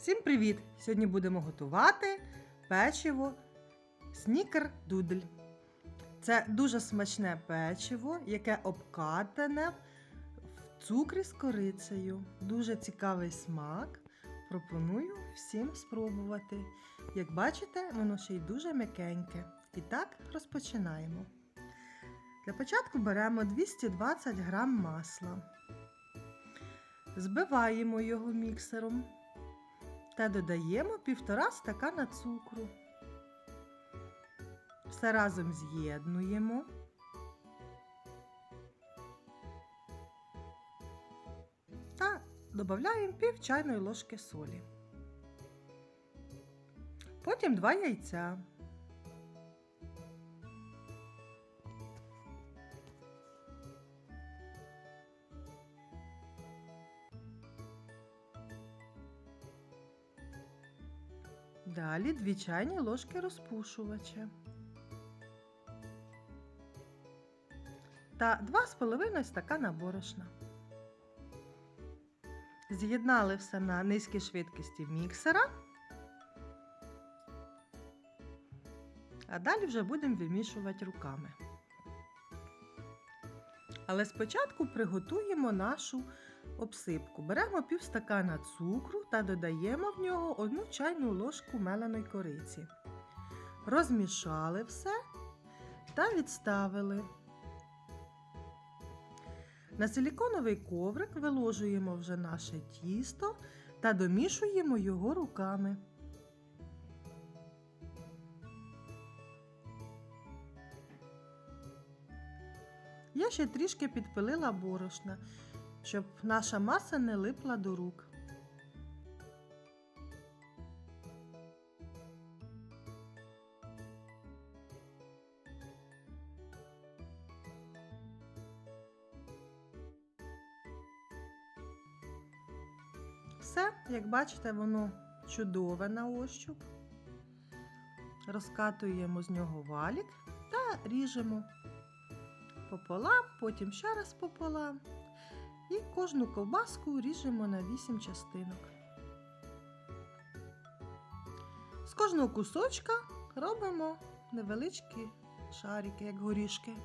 Всім привіт! Сьогодні будемо готувати печиво снікер-дудль. Це дуже смачне печиво, яке обкатане в цукрі з корицею. Дуже цікавий смак. Пропоную всім спробувати. Як бачите, воно ще й дуже м'якеньке. І так розпочинаємо. Для початку беремо 220 г масла. Збиваємо його міксером та додаємо півтора стакана цукру. Все разом з'єднуємо. Та додаємо пів чайної ложки солі. Потім два яйця. Далі 2 чайні ложки розпушувача. Та 2,5 стакана борошна. З'єднали все на низькій швидкості міксера. А далі вже будемо вимішувати руками. Але спочатку приготуємо нашу обсипку. Беремо пів стакана цукру та додаємо в нього одну чайну ложку меленої кориці. Розмішали все та відставили. На силіконовий коврик виложуємо вже наше тісто та домішуємо його руками. Я ще трішки підпилила борошна, щоб наша маса не липла до рук. Все, як бачите, воно чудове на ощуп. Розкатуємо з нього валік та ріжемо пополам, потім ще раз пополам. І кожну ковбаску ріжемо на 8 частинок. З кожного кусочка робимо невеличкі шарики, як горішки.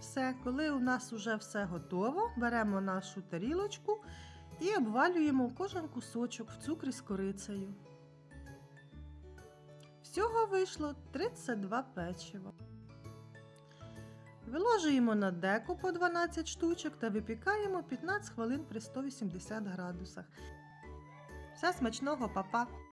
Все, коли у нас вже все готово, беремо нашу тарілочку і обвалюємо кожен кусочок в цукрі з корицею. Всього вийшло 32 печива. Виложуємо на деко по 12 штучок та випікаємо 15 хвилин при 180 градусах. Все смачного папа!